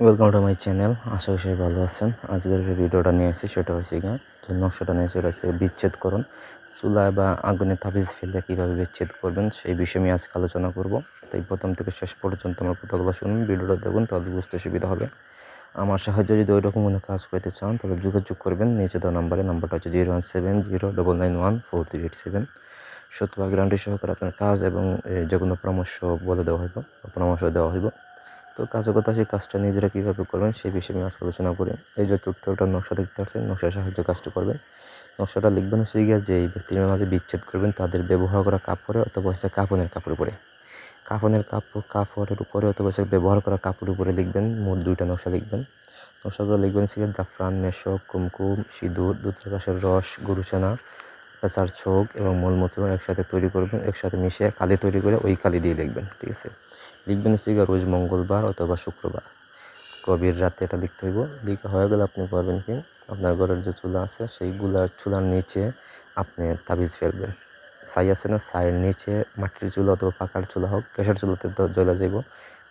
Welcome to my channel আশা করি সবাই ভালো আছেন। আজকের যে ভিডিওটা নিয়ে এসেছি সেটা হচ্ছে গিয়ে যে নকশাটা নিয়ে সেটা হচ্ছে বিচ্ছেদকরণ চুলায় বা আগুনে তাবিজ ফেললে কীভাবে বিচ্ছেদ করবেন, সেই বিষয়ে আমি আজকে আলোচনা করব। তাই প্রথম থেকে শেষ পর্যন্ত আমার কথাগুলো শুনুন, ভিডিওটা দেখুন, তাহলে বুঝতে সুবিধা হবে। আমার সাহায্য যদি ওই রকম কোনো কাজ করতে চান, তাহলে যোগাযোগ করবেন। নিচে দেওয়া নাম্বারে, নাম্বারটা হচ্ছে zero one seven zero double nine one four three eight seven. সত্যভাগ guarantee সহকারে আপনার কাজ এবং যে কোনো পরামর্শ বলে দেওয়া হইব, পরামর্শ দেওয়া হইব। তো কাজের কথা সেই কাজটা নিজেরা কীভাবে করবেন সেই বিষয়ে আমি আজকে আলোচনা করি। এই যে ছোট্ট একটা নকশা দেখতে পাচ্ছেন নকশার সাহায্যে কাজটা করবেন। নকশাটা লিখবেন হচ্ছে গিয়ে যে এই ব্যক্তির মাঝে বিচ্ছেদ করবেন, তাদের ব্যবহার করা কাপড়ে অথবা হচ্ছে কাপনের কাপড় উপরে। কাফনের কাপড় কাপড়ের উপরে অথবা হচ্ছে ব্যবহার করা কাপড়ের উপরে লিখবেন, মোট দুইটা নকশা লিখবেন। নকশাগুলো লিখবেন গিয়ে জাফরান, মেশক, কুমকুম, সিঁদুর দুধের রস গরুচানা পেঁচার ছোক এবং মলমূত্র একসাথে তৈরি করবেন, একসাথে মিশিয়ে কালি তৈরি করে ওই কালি দিয়ে লিখবেন, ঠিক আছে? লিখবেন গিয়ে রোজ মঙ্গলবার অথবা শুক্রবার। কবির রাতে এটা লিখতে হইব। লিখে হয়ে গেলে আপনি করবেন কি? আপনার ঘরের যে চুলা আছে সেই গুলার চুলার নিচে আপনি তাবিজ ফেলবেন। ছাই আছে না? ছাইয়ের নিচে মাটির চুলা অথবা পাকার চুলা হোক, গ্যাসের চুলাতে জ্বলা যাইব,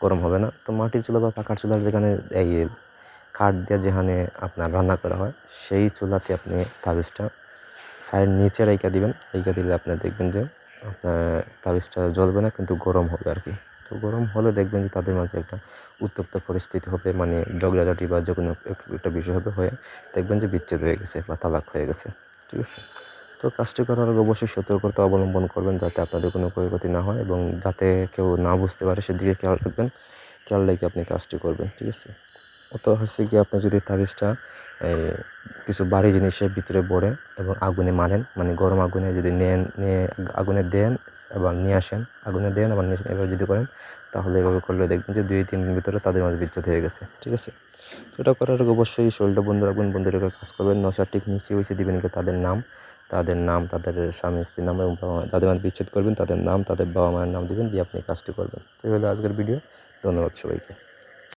গরম হবে না। তো মাটির চুলা বা পাকার চুলার যেখানে এই কাঠ দিয়ে যেখানে আপনার রান্না করা হয়, সেই চুলাতে আপনি তাবিজটা ছাইয়ের নিচে রেখে দিবেন। রেখে দিলে আপনি দেখবেন যে আপনার তাবিজটা জ্বলবে না, কিন্তু গরম হবে আর কি। তো গরম হলে দেখবেন যে তাদের মাঝে একটা উত্তপ্ত পরিস্থিতি হবে মানে ঝগড়াঝাটি বা যে কোনো একটা বিষয় হবে হয়ে দেখবেন যে বিচ্ছেদ হয়ে গেছে বা তালাক হয়ে গেছে। ঠিক আছে? তো কাজটি করার আগে অবশ্যই সতর্কতা অবলম্বন করবেন যাতে আপনাদের কোনো ক্ষয়ক্ষতি না হয় এবং যাতে কেউ না বুঝতে পারে সেদিকে খেয়াল রাখবেন, খেয়াল রেখে আপনি কাজটি করবেন। ঠিক আছে? অত হচ্ছে কি আপনি যদি তাবিজটা কিছু বাড়ি জিনিসের ভিতরে ভরে এবং আগুনে মারেন মানে গরম আগুনে যদি নেন, নিয়ে আগুনে দেন এবার নিয়ে আসেন, আগুনে দেন, আবার নিয়ে এবার যদি করেন, তাহলে এভাবে করলে দেখবেন যে দুই তিন দিন ভিতরে তাদের মাঝে বিচ্ছেদ হয়ে গেছে। ঠিক আছে? তো এটা করার আগে অবশ্যই শরীরটা বন্ধু রাখবেন, বন্ধ রেখে কাজ করবেন। নশার ঠিক নিচে হয়েছে দিবেন কি তাদের নাম তাদের নাম, তাদের স্বামী, স্ত্রীর নাম এবং তাদের মানে বিচ্ছেদ করবেন, তাদের নাম, তাদের বাবা মায়ের নাম দেবেন, দিয়ে আপনি কাজটি করবেন। তো হলো আজকের ভিডিও। ধন্যবাদ সবাইকে।